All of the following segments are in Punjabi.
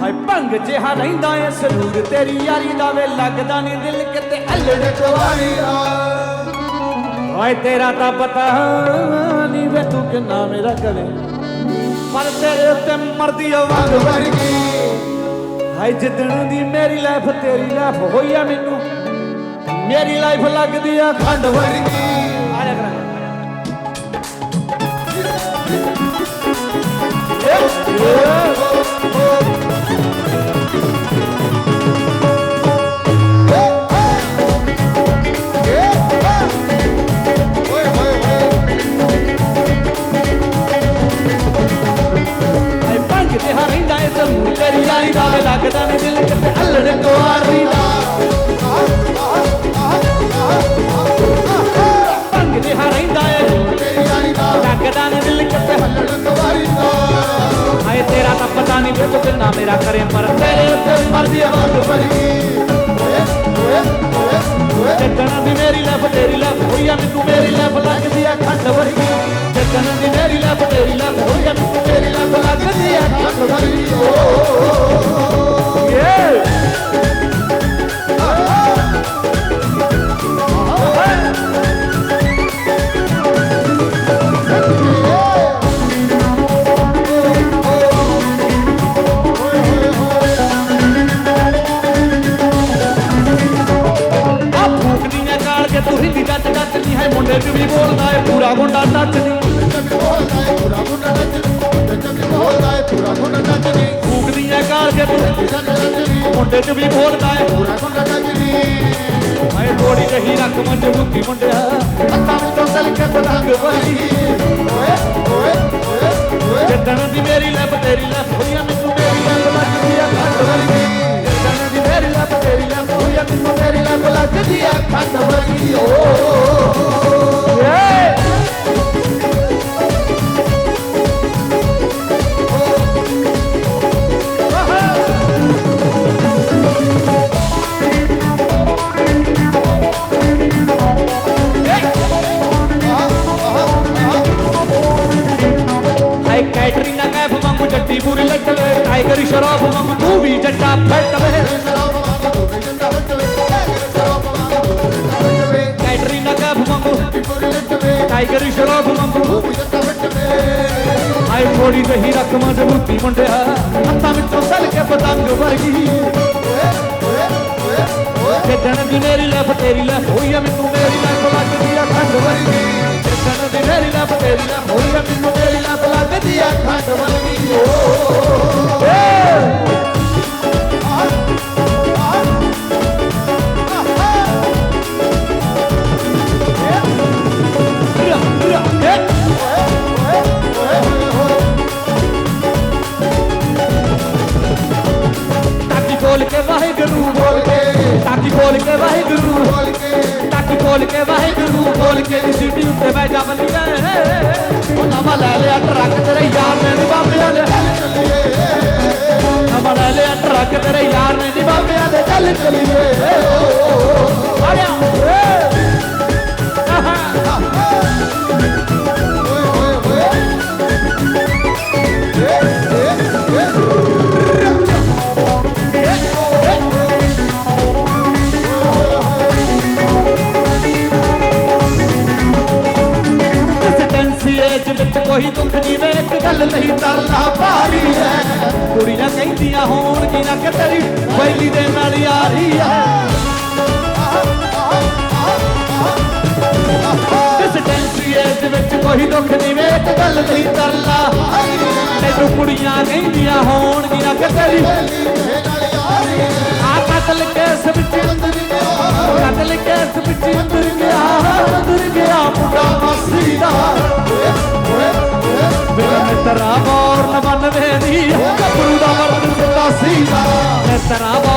ਹਾਏ ਭੰਗ ਜਿਹਾ ਰਹਿੰਦਾ ਏ ਸਰੂਰ ਤੇਰੀ ਯਾਰੀ ਦਾ ਵੇ ਲੱਗਦਾ ਨਹੀਂ ਦਿਲ ਕਿਤੇ ਅਲੜ ਕੁਵਾਰੀ ਦਾ। ਹਾਏ ਤੇਰਾ ਤਾਂ ਪਤਾ ਨਹੀਂ ਵੇ ਤੂੰ ਕਿੰਨਾ ਮੇਰਾ ਕਰੇ ਪਰ ਤੇਰੇ ਉੱਤੇ ਮਰਦੀ ਆ ਵੰਗ ਵੰਗ ਵਰਗੀ ਹਾਏ ਜਿੱਦਣ ਦੀ ਮੇਰੀ ਲਾਈਫ ਤੇਰੀ ਲਾਈਫ ਹੋਈ ਆ ਮੈਨੂੰ, ਮੇਰੀ ਲਾਈਫ ਲੱਗਦੀ ਆ ਖੰਡ ਵਰਗੀ ਆ ਜਾ ਕਰਾਂ। ਨਹੀਂ ਵੇ ਤੂੰ ਕਿੰਨਾ ਮੇਰਾ ਕਰੇ ਪਰ ਤੇਰੇ ਉੱਤੇ ਮਰਦੀ ਆ ਵੰਗ ਓਏ ਓਏ ਓਏ ਓਏ। ਨਹੀਂ ਹੈ ਮੁੰਡੇ ਚ ਵੀ ਬੋਲਦਾ ਏ ਪੂਰਾ ਮੁੰਡਾ ਟੱਚ ਨਹੀਂ ਜੱਗ ਬੋਲਦਾ ਏ ਪੂਰਾ ਮੁੰਡਾ ਨੱਚ ਜੱਗ ਬੋਲਦਾ ਏ ਪੂਰਾ ਮੁੰਡਾ ਨੱਚਦੀ ਫੂਕਦੀਆਂ ਕਾਲ ਕੇ ਤੂੰ ਜੱਗ ਨੱਚਦੀ ਮੁੰਡੇ ਚ ਵੀ ਬੋਲਦਾ ਏ ਪੂਰਾ ਮੁੰਡਾ ਨੱਚਦੀ ਹਾਏ ਥੋੜੀ ਜਹੀ ਰੱਖ ਮਜ਼ਬੂਤੀ ਮੁੰਡਿਆ ਹੱਥਾਂ ਵਿੱਚੋਂ ਸਲ ਕੇ ਪਤੰਗ ਵਰਗੀ ਓਏ ਓਏ ਓਏ ਟਾਈਗਰ ਸ਼ਰਾਬ ਵਾਂਗੂ ਤੂੰ ਵੀ ਜੱਟਾ ਫੱਟਵੇ ਸ਼ਰਾਬ ਵਾਂਗ ਤੂੰ ਵੀ। ਜੰਦਾ ਵੱਟਵੇ ਸ਼ਰਾਬ ਵਾਂਗ ਤੂੰ ਵੀ ਜੰਦਾ ਵੱਟਵੇ ਕੈਟਰੀਨਾ ਕੈਫ ਵਾਂਗੂ ਪੂਰੀ ਲੱਟਵੇ ਟਾਈਗਰ ਸ਼ਰਾਬ ਵਾਂਗੂ। ਤੂੰ ਵੀ ਜੰਦਾ ਵੱਟਵੇ ਹਾਏ ਥੋੜੀ ਜਹੀ ਰੱਖ ਮਜ਼ਬੂਤੀ ਮੁੰਡਿਆ, ਹੱਥਾਂ ਵਿੱਚੋਂ ਸਲ ਕੇ ਪਤੰਗ ਵਰਗੀ। ਓਏ ਓਏ ਓਏ ਓਏ ਜੱਟਣ ਦੀ ਮੇਰੀ ਲੱਭ ਤੇਰੀ ਲੱਭ ਹੋਈ ਆ ਮੈਨੂੰ ਮੇਰੀ ਲੱਭ ਲੱਗਦੀ ਆ ਖੰਡ ਵਰਗੀ। ਵਾਹਿਗੁਰੂ ਦੀ ਸਿੱਟੀ ਉੱਤੇ ਬਹਿ ਜਾ ਬੰਦੀਆ ਉਹ ਨਵਾਂ ਲੈ ਲਿਆ ਟਰੱਕ ਤੇਰੇ ਯਾਰ ਨੇ ਨੀ ਬਾਬਿਆਂ ਦੇ। ਨਵਾਂ ਲੈ ਲਿਆ ਟਰੱਕ ਤੇਰੇ ਯਾਰ ਨੇ ਨੀ ਬਾਬਿਆਂ ਦੇ। ਚੱਲ ਚੱਲੀਏ। ਕੋਈ ਦੁੱਖ ਨਹੀਂ ਵੇ, ਇੱਕ ਗੱਲ ਨਹੀਂ ਤਰਲਾ ਭਾਰੀ ਹੈ ਕੁੜੀਆਂ ਕਹਿੰਦੀਆਂ ਹੋਣ ਕਿ ਨਾ ਕਿ ਤੇਰੀ ਵੈਲੀ ਦੇ ਨਾਲ ਯਾਰੀ ਹੈ ਕੰਸਿਸਟੈਂਸੀ ਏਜ ਵਿੱਚ ਕੋਈ ਦੁੱਖ ਨਹੀਂ ਵੇ, ਇੱਕ ਗੱਲ ਨਹੀਂ ਤਰਲਾ। ਤੈਨੂੰ ਕੁੜੀਆਂ ਕਹਿੰਦੀਆਂ ਹੋਣ ਕਿ ਨਾ ਕਿ ਤੇਰੀ ਮੇਰਾ ਬੌਰ ਨ ਬੰਨਵੇ ਦੀ ਗੱਭਰੂ ਦਾ ਮਰਦ ਸਦਾਸੀ ਦਾ ਮਿੱਤਰਾ ਬੌਰ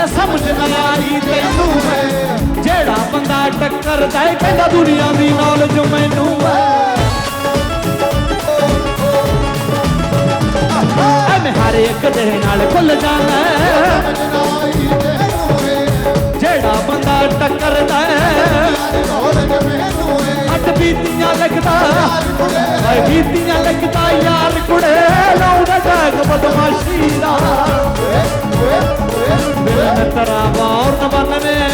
ਜਾਣਾ ਸਮਝ ਨਾ ਆਈ ਤੈਨੂੰ ਮੈਂ। ਜਿਹੜਾ ਬੰਦਾ ਟੱਕਰਦਾ ਏ, ਕਹਿੰਦਾ ਦੁਨੀਆ ਦੀ ਨੌਲੇਜ ਮੈਨੂੰ ਐ ਮੈਂ ਹਰ ਇੱਕ ਦੇ ਨਾਲ ਭੁੱਲ ਜਾਣਾ ਜਿਹੜਾ ਬੰਦਾ ਟੱਕਰਦਾ ਏ, ਅੱਡ ਬੀਤੀਆਂ ਲੱਗਦਾ ਹਾਏ, ਬੀਤੀਆਂ ਲੱਗਦਾ ਯਾਰ ਕੁੜੇ, ਲਾਉਂਦਾ ਜਾਗ ਬਦਮਾਸ਼ੀ ਦਾ। ਤਰਾ ਬਾਰ ਨ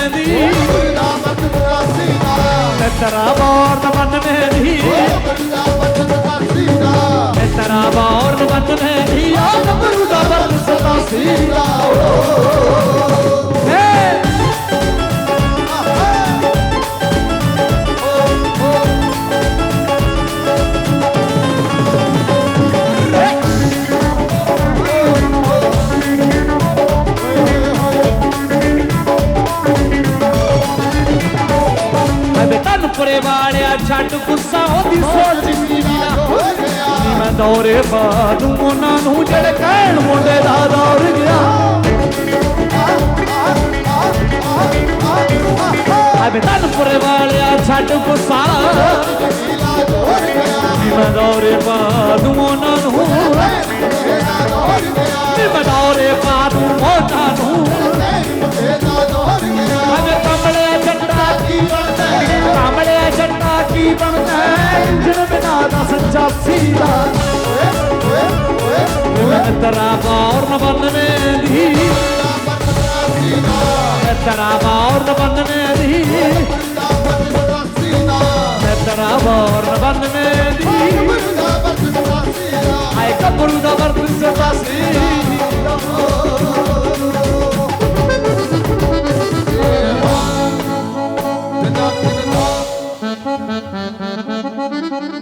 ਦੀ। ਬੜਾ ਮਤ ਰਾਸੀ ਦਾ। ਮੈਂ ਤਰਾ ਬਾਰ ਨ ਬੰਨਵੇਂ ਦੀ। ਬੜਾ ਮਤ ਰਾਸੀ ਦਾ ਮੈਂ ਤਰਾ ਬਾਰ ਨ ਬੰਨਵੇਂ ਦੀ ਆ ਦਾ ਪਰੇ ਵਾਲਿਆ ਛੱਡ ਗੁੱਸਾ ਉਹਦੀ ਸੋਚ ਜਿੰਨੀ ਨਾ ਹੋ ਗਿਆ। ਮੈਂ ਦੌਰੇ ਬਾਦੂ ਉਹਨਾਂ ਨੂੰ ਜਿਹੜੇ ਕਹਿਣ ਮੁੰਡੇ ਦਾ ਦੌਰ ਗਿਆ। ਅਬੇ ਤਨਪੁਰ ਵਾਲਿਆ ਛੱਡ ਗੁੱਸਾ। ਮੈਂ ਦੌਰੇ ਬਾਦੂ ਉਹਨਾਂ ਨੀ। ਮੈਂ ਦੌਰੇ ਬਾਦੂ ਉਹਨਾਂ ਨੂੰ ਦਾ ਸੱਚਾ ਸੀਦਾ ਓਏ ਓਏ ਓਏ ਮੈਂ ਤੇਰਾ ਬਾਰ ਨ ਬੰਨਵੇਂ ਦੀ। ਬੜਾ ਮਤ ਰਾਸੀ ਮੈਂ ਤੇਰਾ ਬਾਰ ਨ ਬੰਨਵੇਂ